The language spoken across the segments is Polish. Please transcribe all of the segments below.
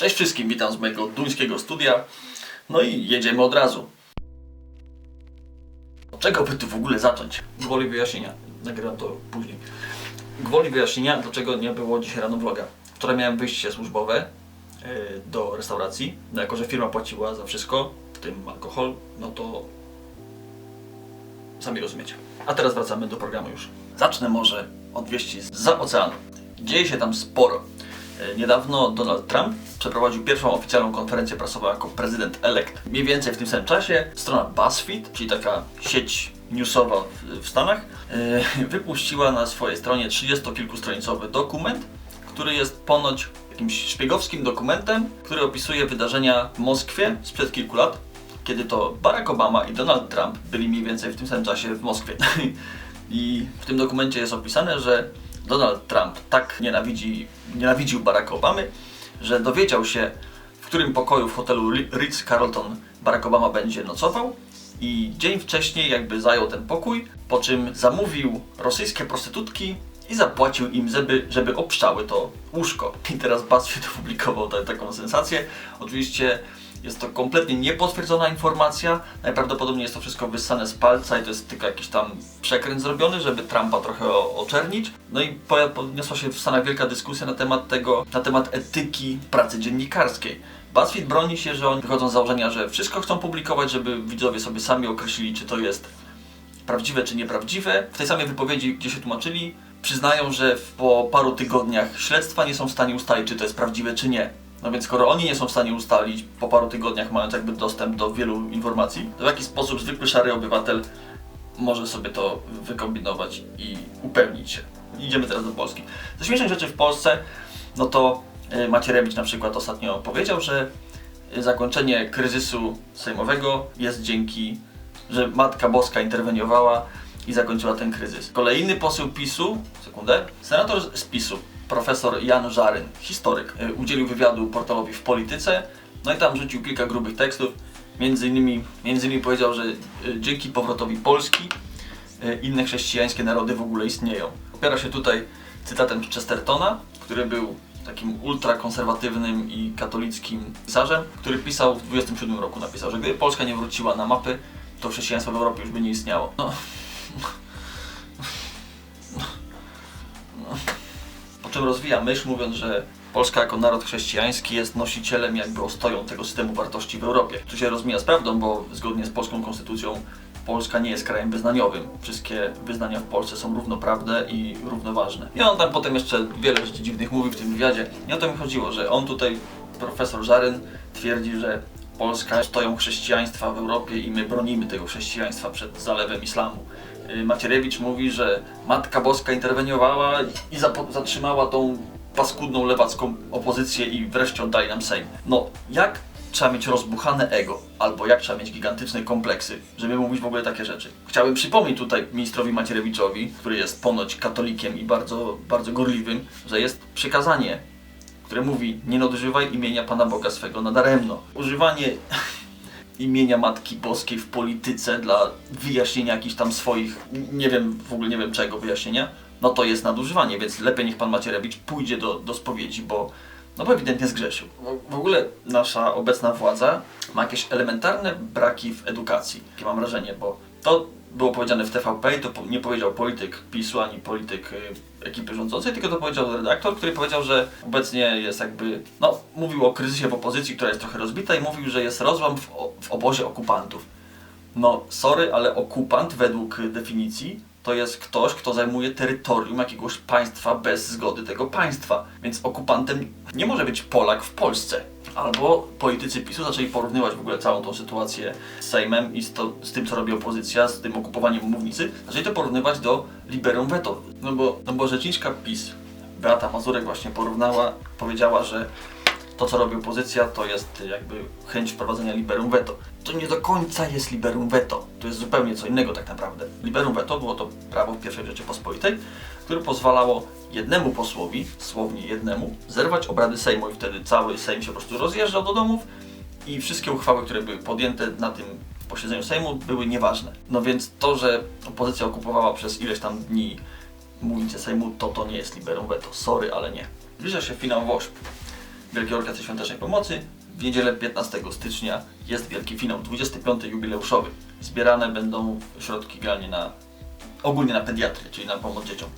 Cześć wszystkim, witam z mojego duńskiego studia. No i jedziemy od razu. Od czego by tu w ogóle zacząć? Gwoli wyjaśnienia. Nagrywam to później. Gwoli wyjaśnienia, dlaczego nie było dzisiaj rano vloga. Wczoraj miałem wyjście służbowe yy, do restauracji. No jako, że firma płaciła za wszystko, w tym alkohol, no to sami rozumiecie. A teraz wracamy do programu już. Zacznę może od wieści za oceanu. Dzieje się tam sporo. E, Niedawno Donald Trump przeprowadził pierwszą oficjalną konferencję prasową jako prezydent elekt. Mniej więcej w tym samym czasie strona BuzzFeed, czyli taka sieć newsowa w, w Stanach, e, wypuściła na swojej stronie 30-kilkustronicowy dokument, który jest ponoć jakimś szpiegowskim dokumentem, który opisuje wydarzenia w Moskwie sprzed kilku lat, kiedy to Barack Obama i Donald Trump byli mniej więcej w tym samym czasie w Moskwie. I w tym dokumencie jest opisane, że Donald Trump tak nienawidzi, nienawidził Baracka Obamy, że dowiedział się, w którym pokoju w hotelu Ri- Ritz-Carlton Barack Obama będzie nocował i dzień wcześniej jakby zajął ten pokój, po czym zamówił rosyjskie prostytutki i zapłacił im, żeby, żeby obszczały to łóżko. I teraz BuzzFeed opublikował ta, taką sensację. Oczywiście jest to kompletnie niepotwierdzona informacja. Najprawdopodobniej jest to wszystko wyssane z palca i to jest tylko jakiś tam przekręt zrobiony, żeby Trumpa trochę oczernić. No i po- podniosła się w Stanach wielka dyskusja na temat tego, na temat etyki pracy dziennikarskiej. BuzzFeed broni się, że oni wychodzą z założenia, że wszystko chcą publikować, żeby widzowie sobie sami określili, czy to jest prawdziwe czy nieprawdziwe. W tej samej wypowiedzi, gdzie się tłumaczyli, przyznają, że po paru tygodniach śledztwa nie są w stanie ustalić, czy to jest prawdziwe, czy nie. No więc skoro oni nie są w stanie ustalić po paru tygodniach, mając jakby dostęp do wielu informacji, to w jaki sposób zwykły szary obywatel może sobie to wykombinować i upewnić się. Idziemy teraz do Polski. Ze śmiesznych rzeczy w Polsce, no to y, Macierewicz na przykład ostatnio powiedział, że y, zakończenie kryzysu sejmowego jest dzięki, że Matka Boska interweniowała i zakończyła ten kryzys. Kolejny poseł PiSu, sekundę, senator z PiSu, profesor Jan Żaryn, historyk, y, udzielił wywiadu portalowi w Polityce, no i tam rzucił kilka grubych tekstów. Między innymi, między innymi powiedział, że y, dzięki powrotowi Polski y, inne chrześcijańskie narody w ogóle istnieją. Opiera się tutaj cytatem Chestertona, który był takim ultrakonserwatywnym i katolickim pisarzem, który pisał w 27 roku napisał, że gdyby Polska nie wróciła na mapy, to chrześcijaństwo w Europie już by nie istniało. No. Rozwija myśl, mówiąc, że Polska jako naród chrześcijański jest nosicielem jakby ostoją tego systemu wartości w Europie. Tu się rozmija z prawdą, bo zgodnie z polską konstytucją Polska nie jest krajem wyznaniowym. Wszystkie wyznania w Polsce są równoprawne i równoważne. I on tam potem jeszcze wiele rzeczy dziwnych mówi w tym wywiadzie. I o to mi chodziło, że on tutaj, profesor Żaryn, twierdzi, że Polska stoją chrześcijaństwa w Europie i my bronimy tego chrześcijaństwa przed zalewem islamu. Y, Macierewicz mówi, że Matka Boska interweniowała i zatrzymała tą paskudną lewacką opozycję i wreszcie oddali nam Sejm. No, jak trzeba mieć rozbuchane ego, albo jak trzeba mieć gigantyczne kompleksy, żeby mówić w ogóle takie rzeczy. Chciałbym przypomnieć tutaj ministrowi Macierewiczowi, który jest ponoć katolikiem i bardzo, bardzo gorliwym, że jest przykazanie, które mówi nie nadużywaj imienia Pana Boga swego nadaremno. Używanie imienia Matki Boskiej w polityce dla wyjaśnienia jakichś tam swoich, nie wiem, w ogóle nie wiem czego wyjaśnienia, no to jest nadużywanie, więc lepiej niech Pan Macierewicz pójdzie do, do spowiedzi, bo no bo ewidentnie zgrzeszył. W- ogóle nasza obecna władza ma jakieś elementarne braki w edukacji, takie mam wrażenie, bo to było powiedziane w TVP i to nie powiedział polityk PiSu ani polityk y, ekipy rządzącej, tylko to powiedział redaktor, który powiedział, że obecnie jest jakby, no mówił o kryzysie w opozycji, która jest trochę rozbita i mówił, że jest rozłam w, w obozie okupantów. No, sorry, ale okupant według definicji to jest ktoś, kto zajmuje terytorium jakiegoś państwa bez zgody tego państwa. Więc okupantem nie może być Polak w Polsce. Albo politycy PiSu zaczęli porównywać w ogóle całą tą sytuację z Sejmem i z, to, z tym, co robi opozycja, z tym okupowaniem mównicy. Zaczęli to porównywać do liberum veto. No bo, no bo rzeczniczka PiS, Beata Mazurek właśnie porównała, powiedziała, że to, co robi opozycja, to jest jakby chęć wprowadzenia liberum veto. To nie do końca jest liberum veto. To jest zupełnie co innego tak naprawdę. Liberum veto było to prawo w pierwszej Rzeczypospolitej, które pozwalało jednemu posłowi, słownie jednemu, zerwać obrady Sejmu i wtedy cały Sejm się po prostu rozjeżdżał do domów i wszystkie uchwały, które były podjęte na tym posiedzeniu Sejmu były nieważne. No więc to, że opozycja okupowała przez ileś tam dni mównicę Sejmu, to to nie jest liberum veto. Sorry, ale nie. Zbliża się finał WOŚP. Wielkiej Orkiestry Świątecznej Pomocy. W niedzielę 15 stycznia jest wielki finał, 25. jubileuszowy. Zbierane będą środki generalnie na ogólnie na pediatrię, czyli na pomoc dzieciom.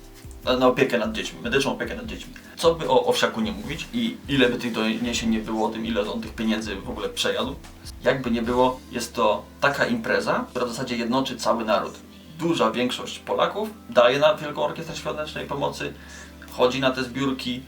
Na, na opiekę nad dziećmi, medyczną opiekę nad dziećmi. Co by o Owsiaku nie mówić i ile by tych doniesień nie było o tym, ile on tych pieniędzy w ogóle przejadł, jakby nie było, jest to taka impreza, która w zasadzie jednoczy cały naród. Duża większość Polaków daje na Wielką Orkiestrę Świątecznej Pomocy, chodzi na te zbiórki,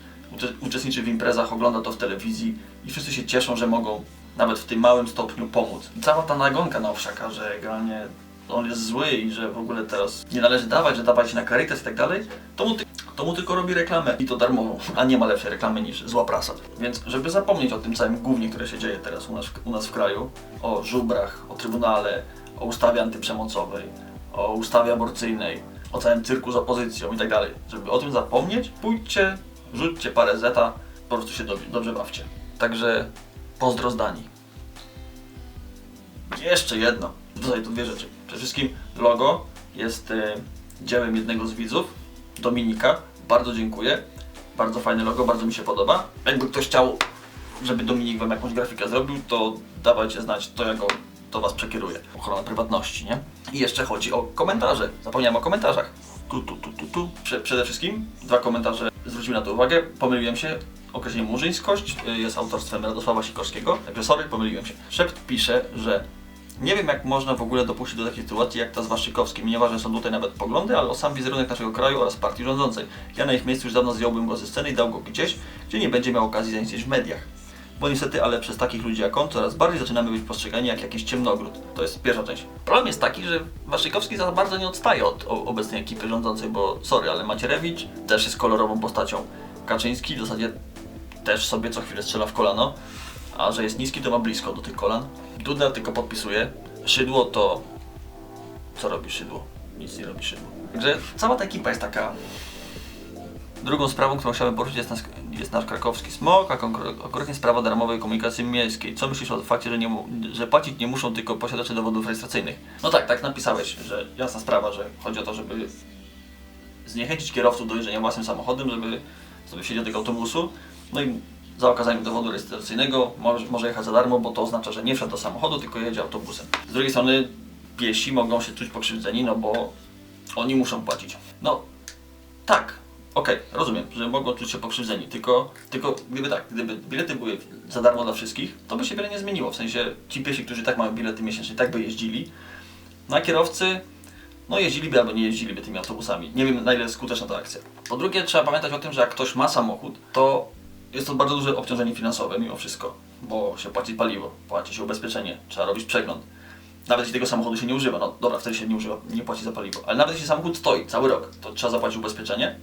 uczestniczy w imprezach, ogląda to w telewizji i wszyscy się cieszą, że mogą nawet w tym małym stopniu pomóc. I cała ta nagonka na Owsiaka, że generalnie on jest zły i że w ogóle teraz nie należy dawać, że dawać na Caritas i tak dalej, to mu, to mu tylko robi reklamę i to darmową, a nie ma lepszej reklamy niż zła prasa. Więc żeby zapomnieć o tym całym gównie, które się dzieje teraz u nas, u nas w kraju, o żubrach, o Trybunale, o ustawie antyprzemocowej, o ustawie aborcyjnej, o całym cyrku z opozycją i tak dalej, żeby o tym zapomnieć, pójdźcie, rzućcie parę zeta, po prostu się dobrze, dobrze bawcie. Także pozdro z Danii. Jeszcze jedno. Tutaj to dwie rzeczy. Przede wszystkim logo jest e, dziełem jednego z widzów, Dominika. Bardzo dziękuję. Bardzo fajne logo, bardzo mi się podoba. Jakby ktoś chciał, żeby Dominik wam jakąś grafikę zrobił, to dawajcie znać, to ja go do was przekieruję. Ochrona prywatności, nie? I jeszcze chodzi o komentarze. Zapomniałem o komentarzach. Tu, tu, tu, tu, tu. Prze przede wszystkim dwa komentarze zwróciły na to uwagę. Pomyliłem się. Określenie murzyńskość y, jest autorstwem Radosława Sikorskiego. Także sorry, pomyliłem się. Szept pisze, że nie wiem, jak można w ogóle dopuścić do takiej sytuacji jak ta z Waszczykowskim. Nieważne są tutaj nawet poglądy, ale o sam wizerunek naszego kraju oraz partii rządzącej. Ja na ich miejscu już dawno zdjąłbym go ze sceny i dał go gdzieś, gdzie nie będzie miał okazji zaistnieć w mediach. Bo niestety, ale przez takich ludzi jak on coraz bardziej zaczynamy być postrzegani jak jakiś ciemnogród. To jest pierwsza część. Problem jest taki, że Waszczykowski za bardzo nie odstaje od obecnej ekipy rządzącej, bo sorry, ale Macierewicz też jest kolorową postacią. Kaczyński w zasadzie też sobie co chwilę strzela w kolano, a że jest niski, to ma blisko do tych kolan. Duda tylko podpisuje. Szydło to... Co robi Szydło? Nic nie robi Szydło. Także cała ta ekipa jest taka... Drugą sprawą, którą chciałbym poruszyć jest nasz, jest nasz krakowski smog, a konkre- konkretnie sprawa darmowej komunikacji miejskiej. Co myślisz o fakcie, że, nie, że płacić nie muszą tylko posiadacze dowodów rejestracyjnych? No tak, tak napisałeś, że jasna sprawa, że chodzi o to, żeby zniechęcić kierowców do jeżdżenia własnym samochodem, żeby sobie siedzieć do tego autobusu. No i za okazaniem dowodu rejestracyjnego może, może jechać za darmo, bo to oznacza, że nie wsiadł do samochodu, tylko jedzie autobusem. Z drugiej strony piesi mogą się czuć pokrzywdzeni, no bo oni muszą płacić. No tak, okej, rozumiem, że mogą czuć się pokrzywdzeni, tylko, tylko gdyby tak, gdyby bilety były za darmo dla wszystkich, to by się wiele nie zmieniło. W sensie ci piesi, którzy tak mają bilety miesięczne, tak by jeździli, no a kierowcy no jeździliby albo nie jeździliby tymi autobusami. Nie wiem na ile skuteczna ta akcja. Po drugie trzeba pamiętać o tym, że jak ktoś ma samochód, to jest to bardzo duże obciążenie finansowe mimo wszystko, bo się płaci paliwo, płaci się ubezpieczenie, trzeba robić przegląd. Nawet jeśli tego samochodu się nie używa, no dobra, wtedy się nie używa, nie płaci za paliwo. Ale nawet jeśli samochód stoi cały rok, to trzeba zapłacić ubezpieczenie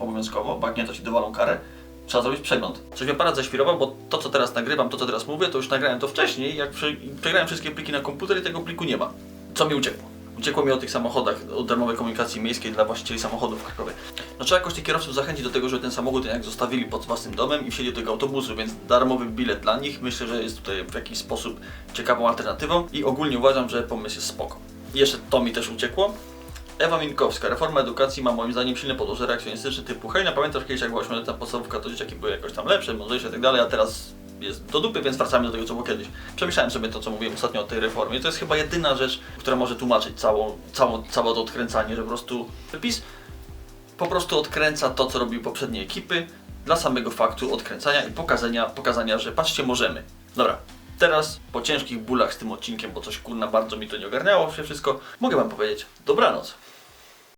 obowiązkowo, bo jak nie, ci dowalą karę. Trzeba zrobić przegląd. Coś mi aparat zaświrował, bo to co teraz nagrywam, to co teraz mówię, to już nagrałem to wcześniej, jak prze, przegrałem wszystkie pliki na komputer i tego pliku nie ma. Co mi uciekło? Uciekło mi o tych samochodach, o darmowej komunikacji miejskiej dla właścicieli samochodów w Krakowie. No trzeba jakoś tych kierowców zachęcić do tego, żeby ten samochód jednak zostawili pod własnym domem i wsiedli do tego autobusu, więc darmowy bilet dla nich myślę, że jest tutaj w jakiś sposób ciekawą alternatywą i ogólnie uważam, że pomysł jest spoko. I jeszcze to mi też uciekło. Ewa Minkowska, reforma edukacji ma moim zdaniem silne podłoże reakcjonistyczne typu hej, no pamiętasz kiedyś jak była ośmioletnia podstawówka, to dzieciaki były jakoś tam lepsze, mądrzejsze i tak dalej, a teraz jest do dupy, więc wracamy do tego, co było kiedyś. Przemyślałem sobie to, co mówiłem ostatnio o tej reformie. To jest chyba jedyna rzecz, która może tłumaczyć całą, całą, całe to odkręcanie, że po prostu PiS po prostu odkręca to, co robiły poprzednie ekipy dla samego faktu odkręcania i pokazania, pokazania, że patrzcie, możemy. Dobra, teraz po ciężkich bólach z tym odcinkiem, bo coś kurna bardzo mi to nie ogarniało się wszystko, mogę wam powiedzieć dobranoc.